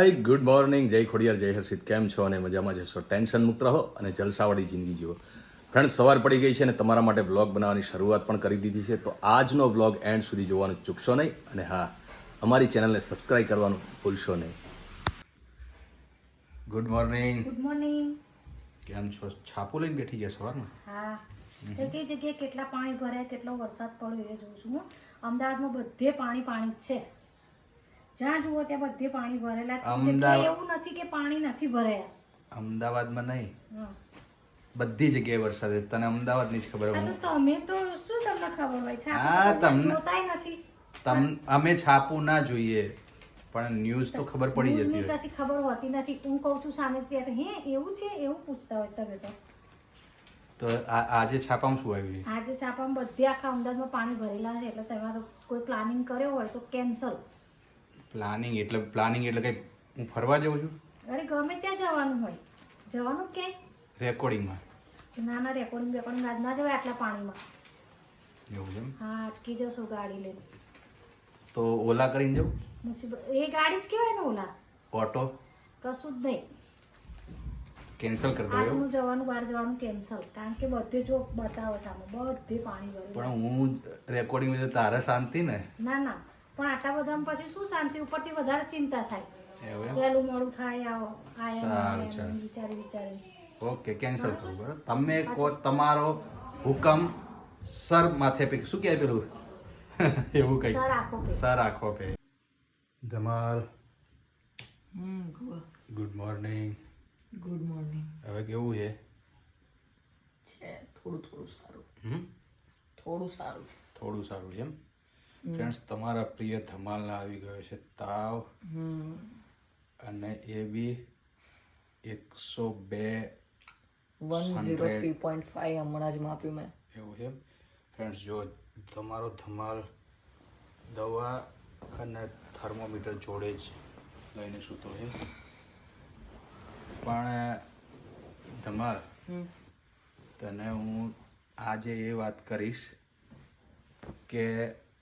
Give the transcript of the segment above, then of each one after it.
Hi good morning જય ખોડિયાર જય હર્ષિત. કેમ છો? અને મજામાં જશો ટેન્શન મુક્ત રહો અને જલસાવાળી જિંદગી જીવો ફ્રેન્ડ સવાર પડી ગઈ છે અને તમારા માટે બ્લોગ બનાવવાની શરૂઆત પણ કરી દીધી છે. તો આજનો બ્લોગ એન્ડ સુધી જોવાનું ચૂકશો નહીં. અને હા અમારી ચેનલને સબસ્ક્રાઇબ કરવાનું ભૂલશો નહીં. ગુડ મોર્નિંગ ગુડ મોર્નિંગ કેમ છો? છાપો લઈને બેઠી ગયા સવારમાં? હા. કઈ જગ્યાએ કેટલા પાણી ભરાય કેટલો વરસાદ પડ્યો એ જોઉં છું હું. અમદાવાદમાં બધે પાણી પાણી જ છે. જ્યાં જુઓ ત્યાં બધે પાણી ભરેલા. અમદાવાદ- એવું નથી કે પાણી નથી ભરાયા. અમદાવાદમાં નહીં. બધી જગ્યાએ વરસાદ છે. તને અમદાવાદની જ ખબર હોય. તમે તો શું તમને ખબર હોય? છે હા, તમને- નથી. તમ અમે છાપું ના જોઈએ પણ ન્યૂઝ તો ખબર પડી જતી હોય. કશી ખબર હોતી નથી. હું કહું છું સામેથી આ હે એવું છે? એવું પૂછતા હોય તમે તો. તો આજે છાપામાં શું આવ્યું આજે છાપામાં બધે આખા અમદાવાદમાં પાણી ભરેલા છે. એટલે તમારો કોઈ પ્લાનિંગ કર્યો હોય તો કેન્સલ પ્લાનિંગ એટલે પ્લાનિંગ એટલે કઈ હું ફરવા જાઉં છું? અરે ગમે ત્યાં જવાનું હોય. જવાનું કે? રેકોર્ડિંગમાં. ના ના રેકોર્ડિંગ રેકોર્ડિંગ આજ ના જવાય આટલા પાણીમાં. એવું એમ? હા અટકી જશો ગાડી લઈને. તો ઓલા કરીને જાઉં? મુસીબત એ ગાડી જ કહેવાય ને ઓલા? ઓટો? કશું જ નહીં. કેન્સલ કરી દઉં હું જવાનું બહાર જવાનું કેન્સલ. કારણ કે બધે જો બતાવો સામે બધે પાણી ભરેલું પણ હું રેકોર્ડિંગ તારે શાંતિ ને? ના ના. પણ આટલા બધામાં પછી શું શાંતિ? ઉપરથી વધારે ચિંતા થાય. વહેલું મોડું થાય આવો સારું, વિચારી વિચારી. ઓકે કેન્સલ કરું બરાબર. તમે કો તમારો હુકમ સર માથે પે શું કહેવાય પેલું? એવું કઈ. સર આખો પે. ધમાલ. ગુડ મોર્નિંગ ગુડ મોર્નિંગ હવે કેવું છે? છે થોડું થોડું સારું. હમ? થોડું સારું. થોડું સારું છે એમ? ફ્રેન્ડ્સ તમારા પ્રિય ધમાલના આવી ગયો છે તાવ. અને એ બી એકસો બે one zero three point five હમણાં જ માપ્યું મેં. એવું છે ફ્રેન્ડ્સ જો તમારો ધમાલ દવા અને થર્મોમીટર જોડે જ લઈને સૂતો છે. પણ ધમાલ તને હું આજે એ વાત કરીશ કે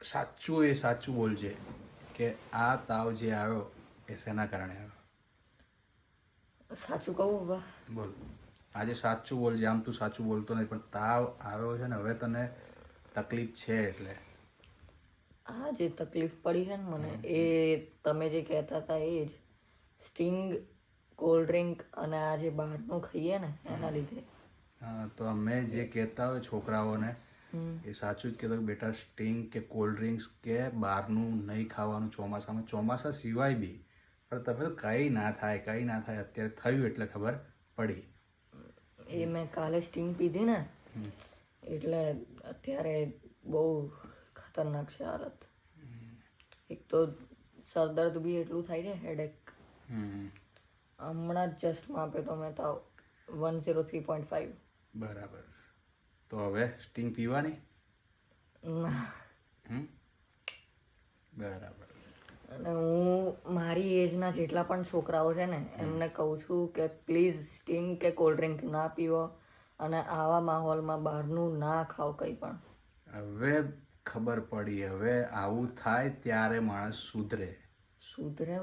સાચું એ સાચું બોલજે કે આ તાવ જે આવ્યો એ શેના કારણે આવ્યો? સાચું કહું બોલ. આજે સાચું બોલજે આમ તું સાચું બોલતો નહીં પણ તાવ આવ્યો છે ને હવે તને તકલીફ છે એટલે. આ જે તકલીફ પડી છે ને મને એ તમે જે કહેતા હતા એ જ. સ્ટિંગ કોલ્ડ ડ્રિંક અને આ જે બહારનું ખાઈએ ને એના લીધે. હા, તો અમે જે કહેતા હોય છોકરાઓને એ સાચું જ કહેતો બેટા સ્ટિંગ કે કોલ્ડ ડ્રિંક્સ કે બહારનું નહીં ખાવાનું ચોમાસામાં ચોમાસા સિવાય બી પણ તમે તો કંઈ ના થાય કંઈ ના થાય અત્યારે થયું એટલે ખબર પડી. એ મેં કાલે સ્ટિંગ પીધી ને એટલે અત્યારે બહુ ખતરનાક છે હાલત. એક તો સરદર્દ બી એટલું થાય છે હેડેક હમણાં જસ્ટ માપ્યો તો મેં તાવ one zero three point five બરાબર. તો હવે સ્ટિંગ પીવાની? બરાબર. અને હું મારી એજના જેટલા પણ છોકરાઓ છે ને એમને કહું છું કે પ્લીઝ સ્ટિંગ કે કોલ્ડ ડ્રિંક ના પીવો અને આવા માહોલમાં બહારનું ના ખાઓ કંઈ પણ. હવે ખબર પડી હવે આવું થાય ત્યારે માણસ સુધરે. સુધરે?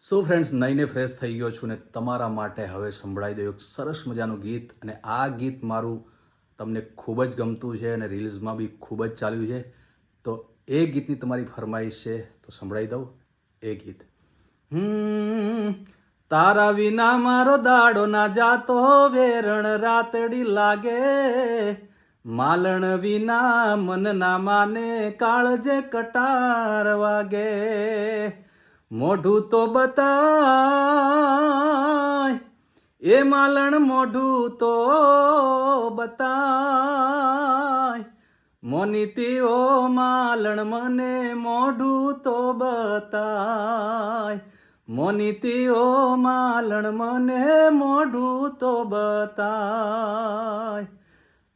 સો ફ્રેન્ડ્સ નઈને ફ્રેશ થઈ ગયો છું ને તમારા માટે હવે સંભળાઈ દઉં એક સરસ મજાનું ગીત અને આ ગીત મારું તમને ખૂબ જ ગમતું છે અને રીલ્સમાં બી ખૂબ જ ચાલ્યું છે, તો એ ગીતની તમારી ફરમાઈશ છે તો સંભળાઈ દઉં. એ ગીત. તારા વિના મારો દાડો ના જાતો, વેરણ રાતડી લાગે. માલણ વિના મન ના માને કાળજે કટાર વાગે. મોઢું તો બતાય એ માલણ મોઢું તો બતાય. મોનીતીઓ માલણ મને મોઢું તો બતાય. મોનીતીઓ માલણ મને મોઢું તો બતાય.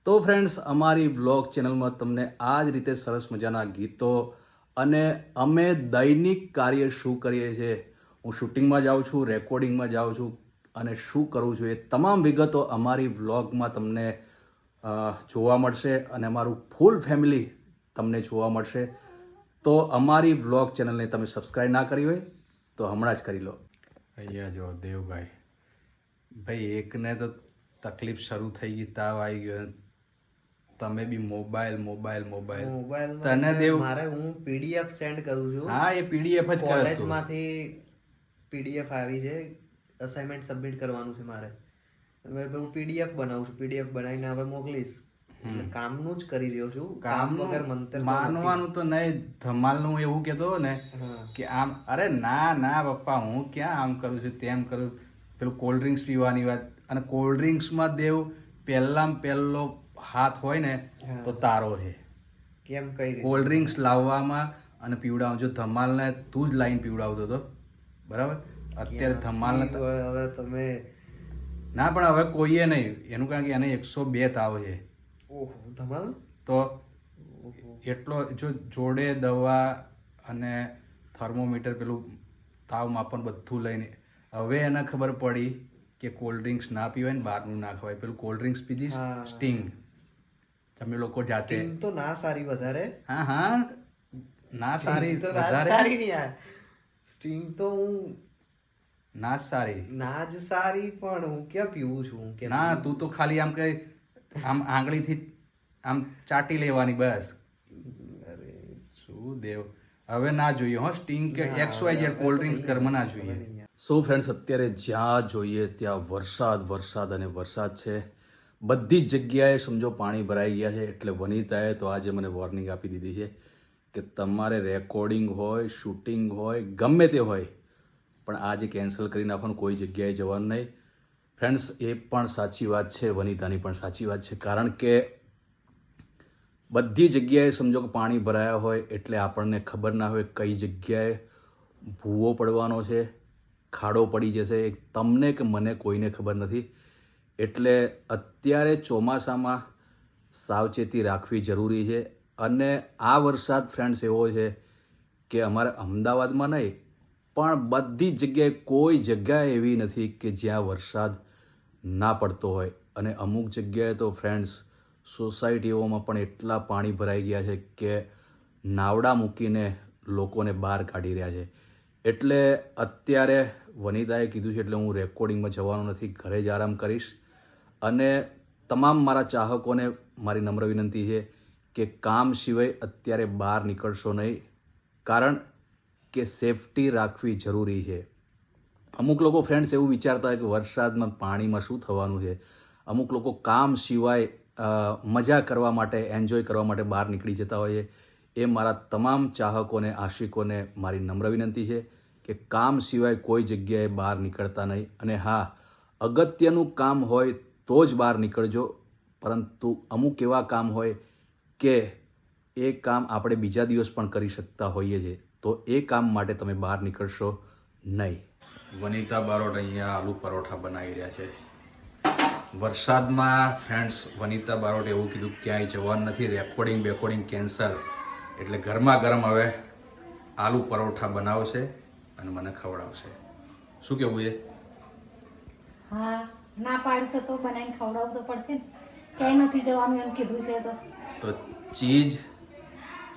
તો ફ્રેન્ડ્સ અમારી બ્લોગ ચેનલમાં તમને આ જ રીતે સરસ મજાના ગીતો અને અમે દૈનિક કાર્ય શું કરીએ છીએ? હું શૂટિંગમાં જાઉં છું રેકોર્ડિંગમાં જાઉં છું અને શું કરવું છું એ તમામ વિગતો અમારી બ્લોગમાં તમને જોવા મળશે અને અમારું ફૂલ ફેમિલી તમને જોવા મળશે. તો અમારી બ્લોગ ચેનલને તમે સબસ્ક્રાઈબ ના કરી હોય તો હમણાં જ કરી લો. અહીંયા જો દેવભાઈ. ભાઈ એકને તો તકલીફ શરૂ થઈ ગઈ તાવ આવી ગયો. તમે બી મોબાઈલ મોબાઈલ મોબાઈલ. મોબાઈલ તને દેવ મારે હું પીડીએફ સેન્ડ કરું છું. હા એ પીડીએફ જ કોલેજમાંથી પીડીએફ આવી છે. અસાઇનમેન્ટ સબમિટ કરવાનું છે મારે. હવે હું પીડીએફ બનાવું છું. પીડીએફ બનાવીને હવે મોકલીશ. કામનું જ કરી રહ્યો છું. કામ વગર મંતર માનવાનું તો નહીં. ધમાલનું એવું કહેતો ને કે આમ અરે ના ના પપ્પા હું ક્યાં આમ કરું છું તેમ કરું. પેલું કોલ્ડ ડ્રિંક્સ પીવાની વાત. અને કોલ્ડ ડ્રિંક્સમાં દેવ પહેલામાં પહેલો હાથ હોય ને તો તારો છે. કેમ કઈ કોલ્ડ ડ્રિંક્સ લાવવામાં અને પીવડાવ જો ધમાલને તું જ લાઈન પીવડાવતો હતો બરાબર? અત્યારે ધમાલ હવે તમે? ના પણ હવે કોઈએ નહીં. એનું કારણ કે એને એકસો બે તાવ છે. ઓહો ધમાલ? તો એટલો જો જોડે દવા અને થર્મોમીટર પેલું તાવ માપન બધું લઈને હવે એને ખબર પડી કે કોલ્ડ ડ્રિંક્સ ના પીવાય ને બહારનું ના ખવાય. પેલું કોલ્ડ ડ્રિંક્સ પીધી સ્ટિંગ. તમે લોકો જાતે તો ના સારી વધારે. હા હા. ના સારી વધારે. સારી નહીં યાર. સ્ટિંગ તો હું ના સારી ના જ સારી પણ હું ક્યાં પીવું છું? કે ના તું તો ખાલી આમ કે આમ આંગળીથી આમ ચાટી લેવાની બસ. અરે શું દેવ? હવે ના જોઈએ હો સ્ટિંગ કે X Y Z cold drinks ઘરમાં ના જોઈએ. સો ફ્રેન્ડ્સ અત્યારે જ્યાં જોઈએ ત્યાં વરસાદ વરસાદ અને વરસાદ છે. બધી જ જગ્યાએ સમજો પાણી ભરાઈ ગયા છે એટલે વનિતાએ તો આજે મને વોર્નિંગ આપી દીધી છે કે તમારે રેકોર્ડિંગ હોય શૂટિંગ હોય ગમે તે હોય પણ આજે કેન્સલ કરી નાખવાનું કોઈ જગ્યાએ જવાનું નહીં. ફ્રેન્ડ્સ, એ પણ સાચી વાત છે, વનિતાની પણ સાચી વાત છે. કારણ કે બધી જગ્યાએ સમજો કે પાણી ભરાયા હોય એટલે આપણને ખબર ના હોય કઈ જગ્યાએ ભૂવો પડવાનો છે, ખાડો પડી જશે. તમને કે મને કોઈને ખબર નથી. એટલે અત્યારે ચોમાસામાં સાવચેતી રાખવી જરૂરી છે. અને આ વરસાદ, ફ્રેન્ડ્સ, એવો છે કે અમારે અમદાવાદમાં નહીં પણ બધી જગ્યાએ કોઈ જગ્યા એવી નથી કે જ્યાં વરસાદ ના પડતો હોય. અને અમુક જગ્યાએ તો ફ્રેન્ડ્સ સોસાયટીઓમાં પણ એટલા પાણી ભરાઈ ગયા છે કે નાવડા મૂકીને લોકોને બહાર કાઢી રહ્યા છે. એટલે અત્યારે વનિતાએ કીધું છે એટલે હું રેકોર્ડિંગમાં જવાનો નથી, ઘરે જ આરામ કરીશ. અને તમામ મારા ચાહકોને મારી નમ્ર વિનંતી છે કે કામ સિવાય અત્યારે બહાર નીકળશો નહીં. કારણ કે સેફટી રાખવી જરૂરી છે. અમુક લોકો ફ્રેન્ડ્સ એવું વિચારતા હોય કે વરસાદમાં પાણીમાં શું થવાનું છે. અમુક લોકો કામ સિવાય મજા કરવા માટે એન્જોય કરવા માટે બહાર નીકળી જતા હોય એ મારા તમામ ચાહકોને, આશિકોને મારી નમ્ર વિનંતી છે કે કામ સિવાય કોઈ જગ્યાએ બહાર નીકળતા નહીં. અને હા, અગત્યનું કામ હોય તો જ બહાર નીકળજો. પરંતુ અમુક એવા કામ હોય કે એ કામ આપણે બીજા દિવસ પણ કરી શકતા હોઈએ છીએ. તો એ કામ માટે તમે બહાર નીકળશો નહીં. વનિતા બારોટ અહીંયા આલુ પરોઠા બનાવી રહ્યા છે. વરસાદમાં ફ્રેન્ડ્સ વનિતા બારોટ એવું કીધું ક્યાંય જવાનું નથી રેકોર્ડિંગ બેકોર્ડિંગ કેન્સલ એટલે ગરમા ગરમ હવે આલુ પરોઠા બનાવશે અને મને ખવડાવશે. શું કેવું છે હા ના પાડશો છે તો બનાવીને ખવડાવવું તો પડશે ને. ક્યાંય નથી જવાનું એમ કીધું છે તો. તો ચીઝ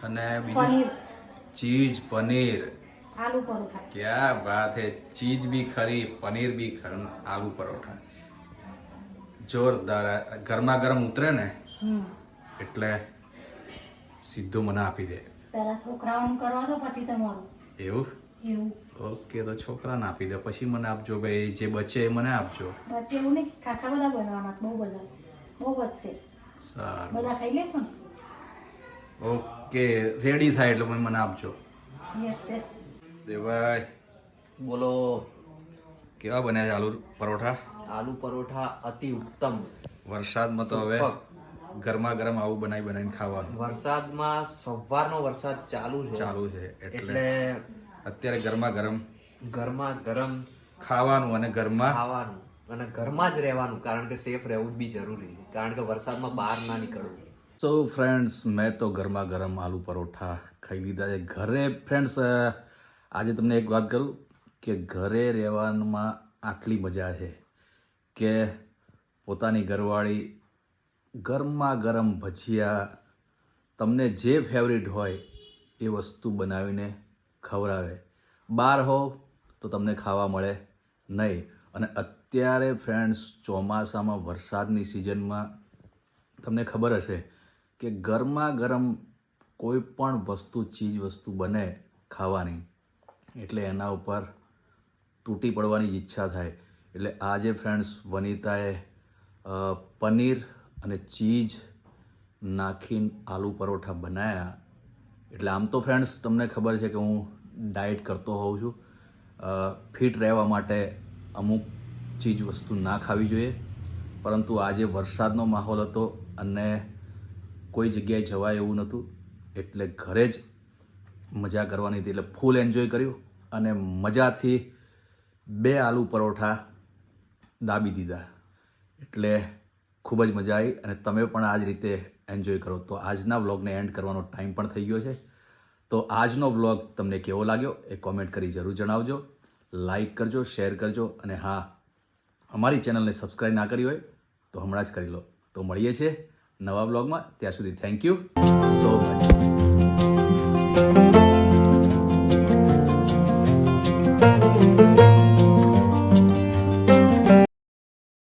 અને બીજું ચીઝ પનીર આલુ પરોઠા क्या बात है चीज भी खरी पनीर भी खर आलू परोठा જોરદાર આ ગરમા ગરમ ઉતરે ને હમ એટલે સીધું મને આપી દે પહેલા છોકરાઓનું કરવા દો પછી તમારું એવું એવું ઓકે તો છોકરાને આપી દે પછી મને આપજો ભાઈ જે બચે એ મને આપજો વચ્ચે એવું નહીં ખાસા બધા બનાવવાના બહુ બધા બહુ વધશે સારું બધા ખાઈ લેશો ને ઓકે રેડી થાય એટલે મને મને આપજો. યસ યસ દેવાય બોલો. કેવા બન્યા છે આલુ પરોઠા? આલુ પરોઠા અતિ ઉત્તમ. વરસાદમાં તો હવે ગરમા ગરમ આવું બનાવી બનાવીને ખાવાનું. વરસાદમાં સવારનો વરસાદ ચાલુ છે. ચાલુ છે એટલે એટલે અત્યારે ગરમા ગરમ ગરમા ગરમ ખાવાનું અને ઘરમાં ખાવાનું. અને ઘરમાં જ રહેવાનું કારણ કે સેફ રહેવું બી જરૂરી છે. કારણ કે વરસાદમાં બહાર ના નીકળવું. સો ફ્રેન્ડ્સ મેં તો ગરમા ગરમ આલુ પરોઠા ખાઈ લીધા છે. ઘરે ફ્રેન્ડ્સ આજે તમને એક વાત કરું કે ઘરે રહેવામાં આટલી મજા છે કે પોતાની ઘરવાળી ગરમા ગરમ ભજીયા તમને જે ફેવરિટ હોય એ વસ્તુ બનાવીને ખવડાવે. બહાર હો તો તમને ખાવા મળે નહીં. અને અત્યારે ફ્રેન્ડ્સ ચોમાસામાં વરસાદની સિઝનમાં તમને ખબર હશે કે ગરમા ગરમ કોઈ પણ વસ્તુ, ચીજ, વસ્તુ બને ખાવાની, એટલે એના ઉપર તૂટી પડવાની ઈચ્છા થાય. એટલે આજે ફ્રેન્ડ્સ વનિતાએ પનીર અને ચીઝ નાખીને આલુ પરોઠા બનાવ્યા એટલે આમ તો ફ્રેન્ડ્સ તમને ખબર છે કે હું ડાયટ કરતો હોઉં છું. ફિટ રહેવા માટે અમુક ચીજ વસ્તુ ના ખાવી જોઈએ. પરંતુ આજે વરસાદનો માહોલ હતો અને કોઈ જગ્યાએ જવાય એવું નહોતું. એટલે ઘરે જ મજા કરવાની હતી. એટલે ફૂલ એન્જોય કર્યું અને મજાથી બે આલુ પરોઠા દાબી દીધા. એટલે ખૂબ જ મજા આવી અને તમે પણ આ જ રીતે એન્જોય કરો. તો આજના વ્લોગને એન્ડ કરવાનો ટાઈમ પણ થઈ ગયો છે. તો આજનો વ્લોગ તમને કેવો લાગ્યો એ કોમેન્ટ કરી જરૂર જણાવજો. લાઈક કરજો શેર કરજો અને હા, અમારી ચેનલને સબસ્ક્રાઈબ ના કરી હોય તો હમણાં જ કરી લો. તો મળીએ છીએ. નવા બ્લોગમાં ત્યાં સુધી થેન્ક યુ સો